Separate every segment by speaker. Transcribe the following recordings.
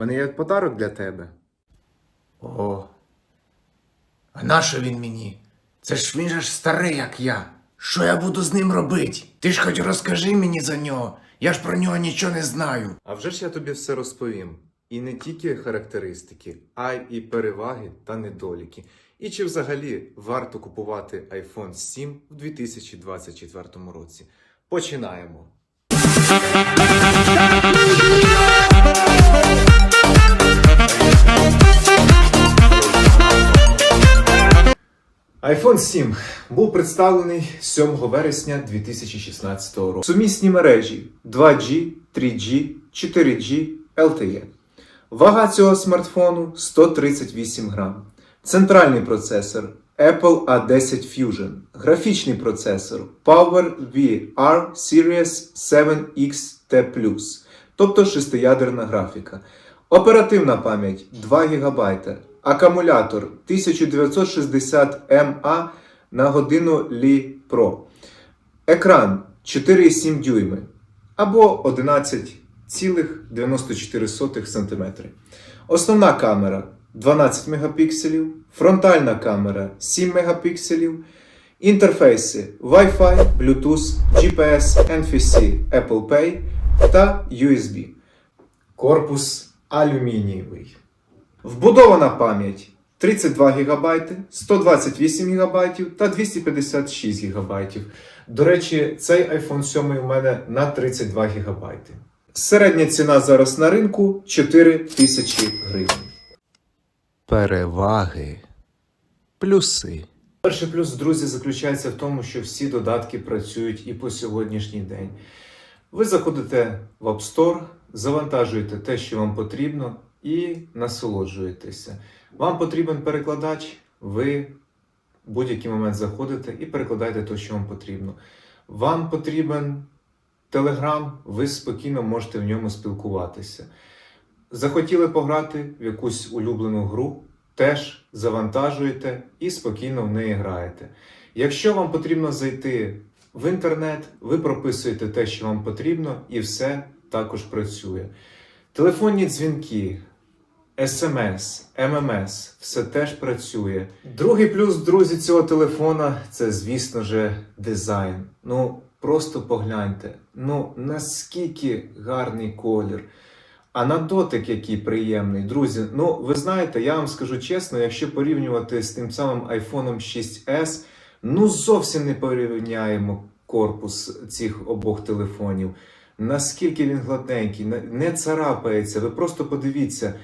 Speaker 1: Мене є подарок для тебе.
Speaker 2: О. А нащо він мені? Це ж він же ж старий, як я. Що я буду з ним робити? Ти ж хоч розкажи мені за нього. Я ж про нього нічого не знаю.
Speaker 1: А вже ж я тобі все розповім. І не тільки характеристики, а й і переваги та недоліки. І чи взагалі варто купувати iPhone 7 в 2024 році. Починаємо. iPhone 7 був представлений 7 вересня 2016 року. Сумісні мережі 2G, 3G, 4G, LTE. Вага цього смартфону 138 грам. Центральний процесор Apple A10 Fusion. Графічний процесор Power VR Series 7X T+, тобто шестиядерна графіка. Оперативна пам'ять 2 ГБ. Акумулятор 1960 мА на годину Li Pro. Екран 4,7 дюйми або 11,94 см. Основна камера 12 мегапікселів, фронтальна камера 7 мегапікселів, інтерфейси Wi-Fi, Bluetooth, GPS, NFC, Apple Pay та USB. Корпус алюмінієвий. Вбудована пам'ять 32 ГБ, 128 ГБ та 256 ГБ. До речі, цей iPhone 7 у мене на 32 ГБ. Середня ціна зараз на ринку 4 тисячі гривень.
Speaker 2: Переваги. Плюси.
Speaker 1: Перший плюс, друзі, заключається в тому, що всі додатки працюють і по сьогоднішній день. Ви заходите в App Store, завантажуєте те, що вам потрібно, і насолоджуєтеся. Вам потрібен перекладач, ви в будь-який момент заходите і перекладаєте те, що вам потрібно. Вам потрібен Telegram, ви спокійно можете в ньому спілкуватися. Захотіли пограти в якусь улюблену гру, теж завантажуєте і спокійно в неї граєте. Якщо вам потрібно зайти в інтернет, ви прописуєте те, що вам потрібно, і все також працює. Телефонні дзвінки, SMS, MMS, все теж працює. Другий плюс, друзі, цього телефона це, звісно ж, дизайн. Ну, просто погляньте. Ну, наскільки гарний колір. А на дотик який приємний. Друзі, ну ви знаєте, я вам скажу чесно, якщо порівнювати з тим самим iPhone 6s, ну зовсім не порівняємо корпус цих обох телефонів. Наскільки він гладенький, не царапається. Ви просто подивіться.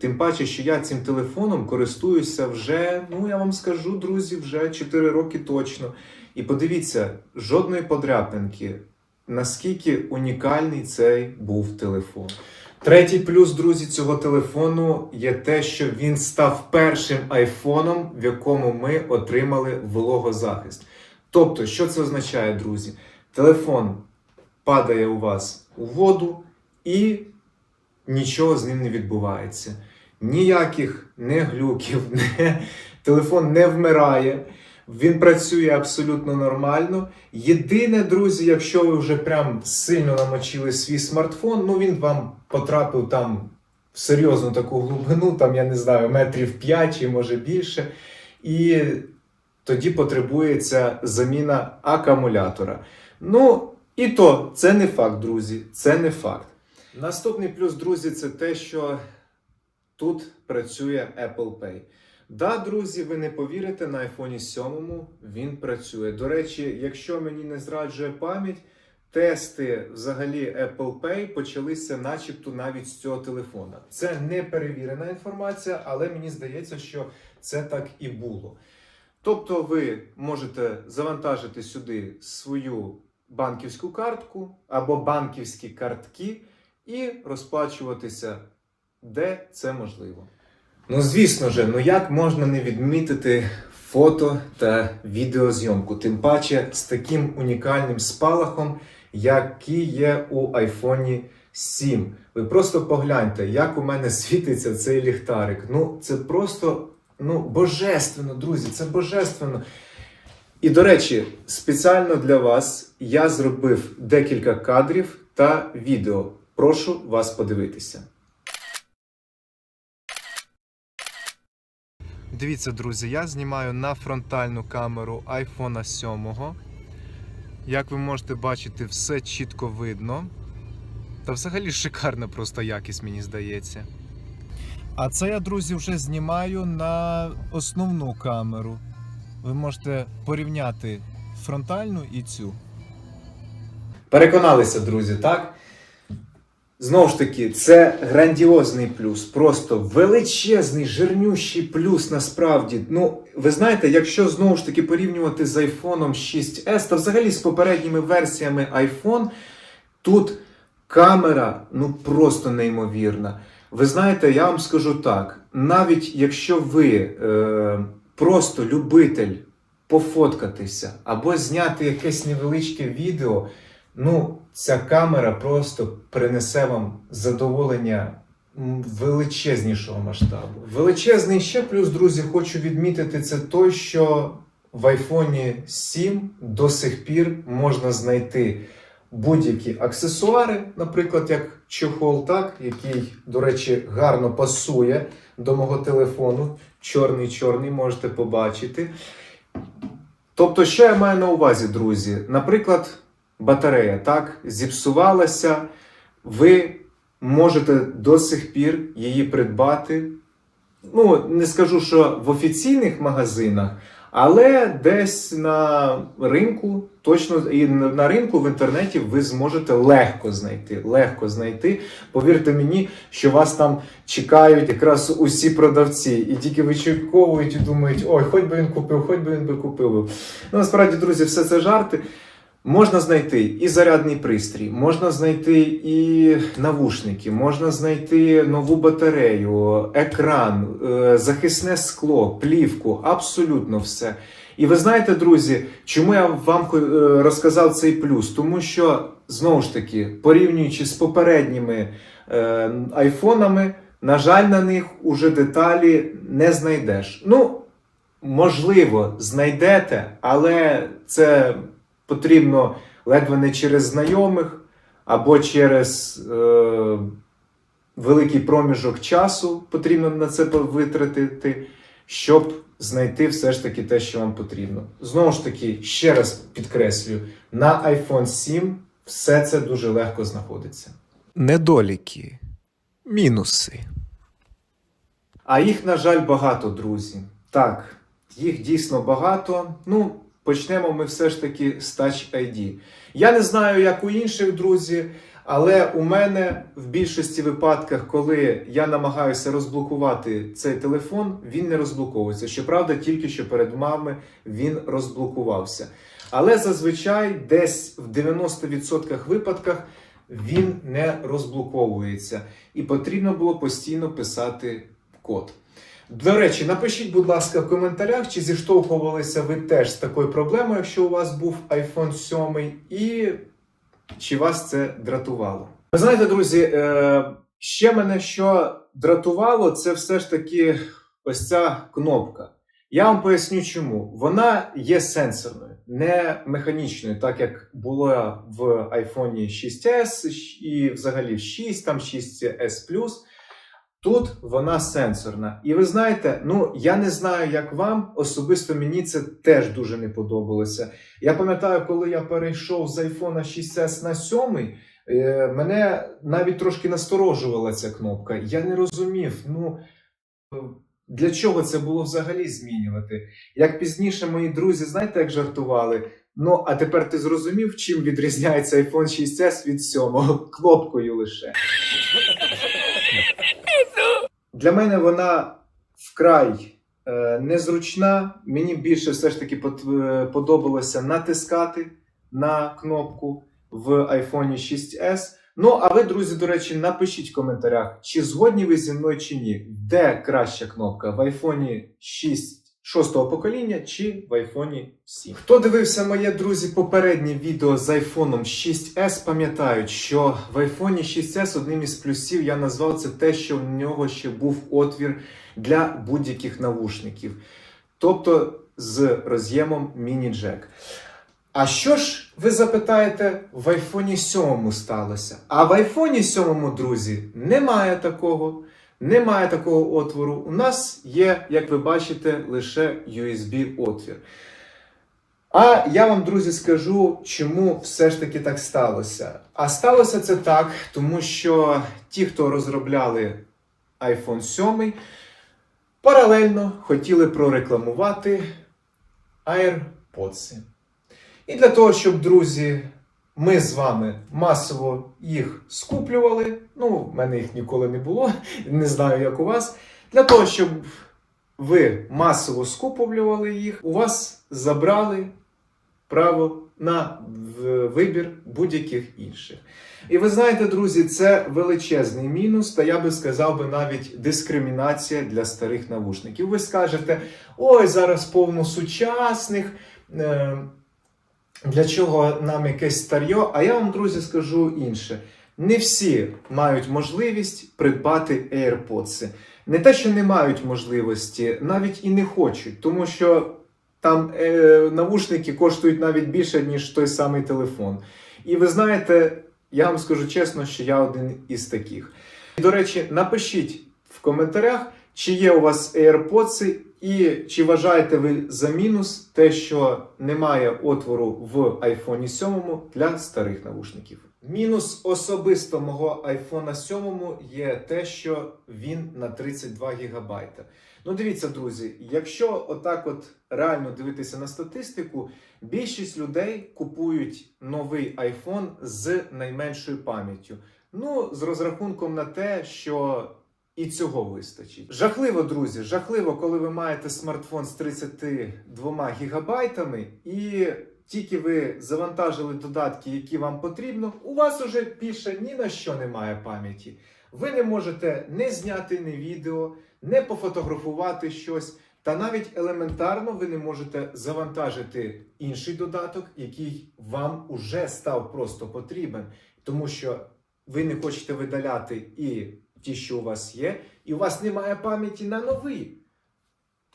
Speaker 1: Тим паче, що я цим телефоном користуюся вже, ну я вам скажу, друзі, вже 4 роки точно. І подивіться, жодної подряпинки. Наскільки унікальний цей був телефон. Третій плюс, друзі, цього телефону є те, що він став першим айфоном, в якому ми отримали вологозахист. Тобто, що це означає, друзі? Телефон падає у вас у воду і нічого з ним не відбувається. Ніяких не глюків, не... телефон не вмирає. Він працює абсолютно нормально. Єдине, друзі, якщо ви вже прям сильно намочили свій смартфон, ну він вам потрапив там в серйозну таку глибину, там, я не знаю, метрів 5 чи може більше. І тоді потребується заміна акумулятора. Ну, і то це не факт, друзі. Це не факт. Наступний плюс, друзі, це те, що тут працює Apple Pay. Да, друзі, ви не повірите, на iPhone 7 він працює. До речі, якщо мені не зраджує пам'ять, тести взагалі Apple Pay почалися начебто навіть з цього телефона. Це не перевірена інформація, але мені здається, що це так і було. Тобто ви можете завантажити сюди свою банківську картку або банківські картки і розплачуватися, де це можливо. Ну, звісно ж, ну як можна не відмітити фото та відеозйомку, тим паче з таким унікальним спалахом, який є у iPhone 7. Ви просто погляньте, як у мене світиться цей ліхтарик. Ну, це просто ну, божественно, друзі, це божественно. І до речі, спеціально для вас я зробив декілька кадрів та відео. Прошу вас подивитися. Дивіться, друзі, я знімаю на фронтальну камеру iPhone 7. Як ви можете бачити, все чітко видно. Та взагалі шикарна просто якість, мені здається. А це я, друзі, вже знімаю на основну камеру. Ви можете порівняти фронтальну і цю. Переконалися, друзі, так? Знову ж таки, це грандіозний плюс, просто величезний, жирнющий плюс насправді. Ну, ви знаєте, якщо знову ж таки порівнювати з iPhone 6S, та взагалі з попередніми версіями iPhone, тут камера ну просто неймовірна. Ви знаєте, я вам скажу так: навіть якщо ви е, просто любитель пофоткатися або зняти якесь невеличке відео, ну, ця камера просто принесе вам задоволення величезнішого масштабу. Величезний ще плюс, друзі, хочу відмітити, це той, що в iPhone 7 до сих пір можна знайти будь-які аксесуари, наприклад, як чохол, так, який, до речі, гарно пасує до мого телефону. Чорний-чорний можете побачити. Тобто, що я маю на увазі, друзі? Наприклад, батарея так, зіпсувалася, ви можете до сих пір її придбати. Ну, не скажу, що в офіційних магазинах, але десь на ринку, точно і на ринку в інтернеті ви зможете легко знайти. Легко знайти. Повірте мені, що вас там чекають якраз усі продавці, і тільки вичерковують і думають, ой, хоч би він купив, хоч би він би купив. Ну, насправді, друзі, все це жарти. Можна знайти і зарядний пристрій, можна знайти і навушники, можна знайти нову батарею, екран, е, захисне скло, плівку, абсолютно все. І ви знаєте, друзі, чому я вам е, розказав цей плюс? Тому що знову ж таки, порівнюючи з попередніми е, айфонами, на жаль, на них уже деталі не знайдеш. Ну, можливо, знайдете, але це потрібно ледве не через знайомих або через е, великий проміжок часу потрібно на це витратити, щоб знайти все ж таки те, що вам потрібно. Знову ж таки, ще раз підкреслюю, на iPhone 7 все це дуже легко знаходиться. Недоліки, мінуси. А їх, на жаль, багато, друзі. Так, їх дійсно багато. Ну, почнемо ми все ж таки з Touch ID. Я не знаю, як у інших друзі, але у мене в більшості випадках, коли я намагаюся розблокувати цей телефон, він не розблоковується. Щоправда, тільки що перед вами він розблокувався. Але зазвичай десь в 90% випадках він не розблоковується. І потрібно було постійно писати код. До речі, напишіть, будь ласка, в коментарях, чи зіштовхувалися ви теж з такою проблемою, якщо у вас був iPhone 7, і чи вас це дратувало. Ви знаєте, друзі, е, ще мене що дратувало, це все ж таки ось ця кнопка. Я вам поясню чому. Вона є сенсорною, не механічною, так як було в iPhone 6s і взагалі в 6, там 6s. Тут вона сенсорна. І ви знаєте, ну я не знаю, як вам, особисто мені це теж дуже не подобалося. Я пам'ятаю, коли я перейшов з iPhone 6s на 7, е, мене навіть трошки насторожувала ця кнопка. Я не розумів, ну для чого це було взагалі змінювати. Як пізніше мої друзі, знаєте, як жартували? Ну, а тепер ти зрозумів, чим відрізняється iPhone 6s від 7? Кнопкою лише. Для мене вона вкрай е, незручна. Мені більше все ж таки е, подобалося натискати на кнопку в iPhone 6s. Ну, а ви, друзі, до речі, напишіть в коментарях, чи згодні ви зі мною чи ні. Де краща кнопка? В iPhone 6 шостого покоління чи в iPhone 7. Хто дивився моє, друзі, попереднє відео з iPhone 6s, пам'ятають, що в iPhone 6s одним із плюсів я назвав це те, що в нього ще був отвір для будь-яких навушників. Тобто з роз'ємом міні-джек. А що ж ви запитаєте, в iPhone 7 сталося? А в iPhone 7, друзі, немає такого. Немає такого отвору. У нас є, як ви бачите, лише USB-отвір. А я вам, друзі, скажу, чому все ж таки так сталося. А сталося це так, тому що ті, хто розробляли iPhone 7, паралельно хотіли прорекламувати AirPods. І для того, щоб, друзі, ми з вами масово їх скуплювали. Ну, в мене їх ніколи не було, не знаю, як у вас. Для того, щоб ви масово скуповлювали їх, у вас забрали право на вибір будь-яких інших. І ви знаєте, друзі, це величезний мінус, та я би сказав би навіть дискримінація для старих навушників. Ви скажете, ой, зараз повно сучасних. Е- для чого нам якесь старьо? А я вам, друзі, скажу інше. Не всі мають можливість придбати AirPods. Не те, що не мають можливості, навіть і не хочуть, тому що там е, навушники коштують навіть більше, ніж той самий телефон. І ви знаєте, я вам скажу чесно, що я один із таких. До речі, напишіть в коментарях, чи є у вас AirPods, і чи вважаєте ви за мінус те, що немає отвору в iPhone 7 для старих навушників. Мінус особисто мого iPhone 7 є те, що він на 32 ГБ. Ну, дивіться, друзі, якщо отак от реально дивитися на статистику, більшість людей купують новий iPhone з найменшою пам'яттю. Ну, з розрахунком на те, що і цього вистачить. Жахливо, друзі, жахливо, коли ви маєте смартфон з 32 гігабайтами, і тільки ви завантажили додатки, які вам потрібно, у вас уже більше ні на що немає пам'яті. Ви не можете не зняти не відео, не пофотографувати щось. Та навіть елементарно ви не можете завантажити інший додаток, який вам уже став просто потрібен, тому що ви не хочете видаляти і ті, що у вас є, і у вас немає пам'яті на новий.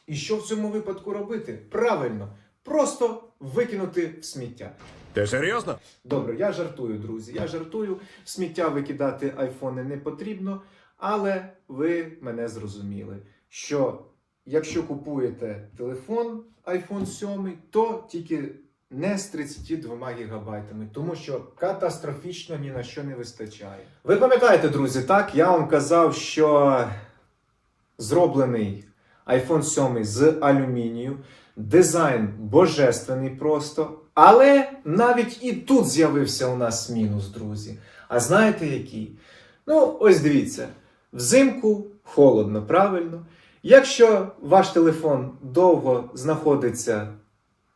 Speaker 1: І що в цьому випадку робити? Правильно, просто викинути в сміття.
Speaker 3: Ти серйозно?
Speaker 1: Добре, я жартую, друзі. Я жартую. В сміття викидати айфони не потрібно, але ви мене зрозуміли, що якщо купуєте телефон iPhone 7, то тільки не з 32 гігабайтами, тому що катастрофічно ні на що не вистачає. Ви пам'ятаєте, друзі, так? Я вам казав, що зроблений iPhone 7 з алюмінію. Дизайн божественний просто. Але навіть і тут з'явився у нас мінус, друзі. А знаєте який? Ну, ось дивіться: взимку холодно, правильно? Якщо ваш телефон довго знаходиться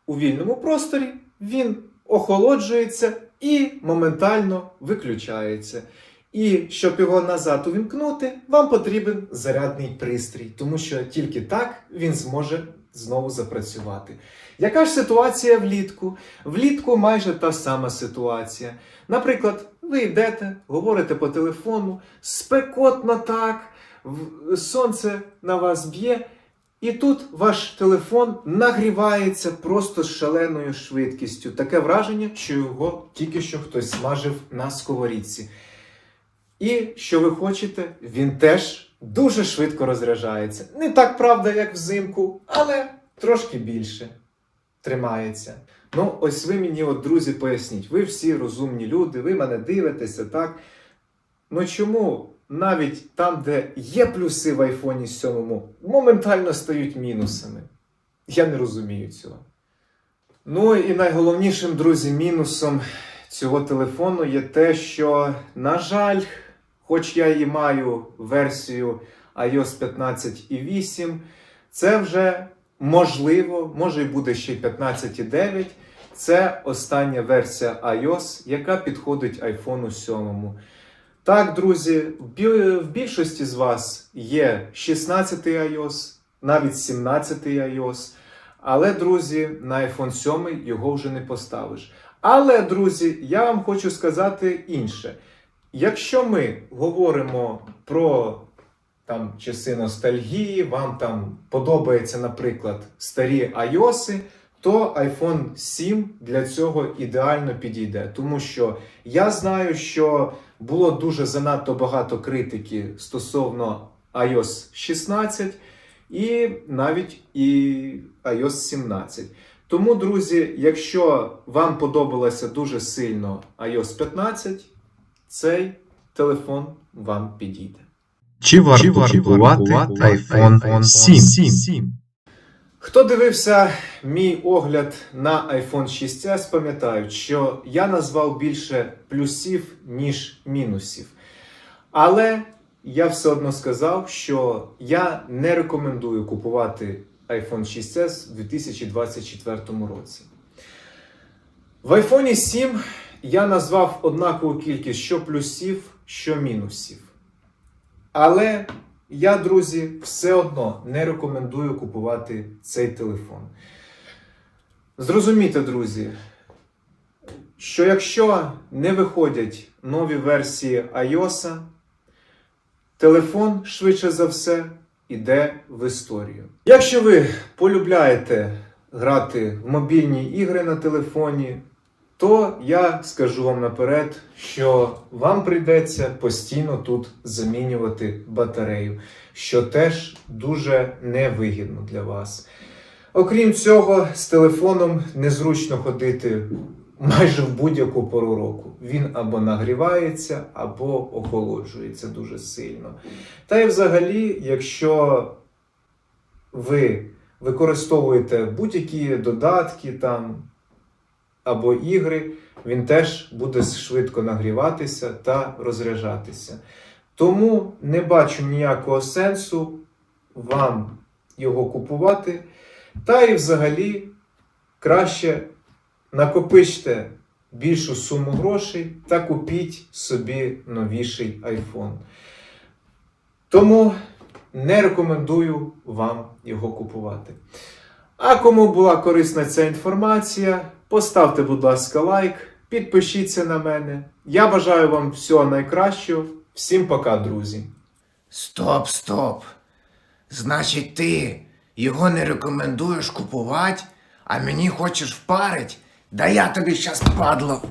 Speaker 1: у вільному просторі, він охолоджується і моментально виключається. І щоб його назад увімкнути, вам потрібен зарядний пристрій, тому що тільки так він зможе знову запрацювати. Яка ж ситуація влітку? Влітку майже та сама ситуація. Наприклад, ви йдете, говорите по телефону, спекотно так, сонце на вас б'є, і тут ваш телефон нагрівається просто з шаленою швидкістю. Таке враження, що його тільки що хтось смажив на сковорідці. І що ви хочете, він теж дуже швидко розряджається. Не так правда, як взимку, але трошки більше тримається. Ну, ось ви мені, от, друзі, поясніть, ви всі розумні люди, ви мене дивитеся, так? Ну чому навіть там, де є плюси в айфоні 7, моментально стають мінусами? Я не розумію цього. Ну і найголовнішим, друзі, мінусом цього телефону є те, що, на жаль, хоч я і маю версію iOS 15.8, це вже можливо, може і буде ще й 15.9. Це остання версія iOS, яка підходить iPhone 7. Так, друзі, в більшості з вас є 16 iOS, навіть 17 iOS. Але, друзі, на iPhone 7 його вже не поставиш. Але, друзі, я вам хочу сказати інше. Якщо ми говоримо про там часи ностальгії, вам там подобаються, наприклад, старі iOS, то iPhone 7 для цього ідеально підійде. Тому що я знаю, що було дуже занадто багато критики стосовно iOS 16 і навіть і iOS 17. Тому, друзі, якщо вам подобалося дуже сильно iOS 15, цей телефон вам підійде.
Speaker 3: Чи варто купувати iPhone 7?
Speaker 1: Хто дивився мій огляд на iPhone 6s, пам'ятають, що я назвав більше плюсів, ніж мінусів. Але я все одно сказав, що я не рекомендую купувати iPhone 6s у 2024 році. В iPhone 7 я назвав однакову кількість що плюсів, що мінусів. Але я, друзі, все одно не рекомендую купувати цей телефон. Зрозумійте, друзі, що якщо не виходять нові версії iOS, телефон швидше за все іде в історію. Якщо ви полюбляєте грати в мобільні ігри на телефоні, то я скажу вам наперед, що вам прийдеться постійно тут замінювати батарею, що теж дуже невигідно для вас. Окрім цього, з телефоном незручно ходити майже в будь-яку пору року. Він або нагрівається, або охолоджується дуже сильно. Та й взагалі, якщо ви використовуєте будь-які додатки там або ігри, він теж буде швидко нагріватися та розряджатися. Тому не бачу ніякого сенсу вам його купувати. Та і взагалі краще накопичте більшу суму грошей та купіть собі новіший iPhone. Тому не рекомендую вам його купувати. А кому була корисна ця інформація, поставте, будь ласка, лайк, підпишіться на мене. Я бажаю вам всього найкращого. Всім пока, друзі!
Speaker 2: Стоп, стоп. Значить, ти його не рекомендуєш купувати, а мені хочеш впарить? Да я тобі щас падло.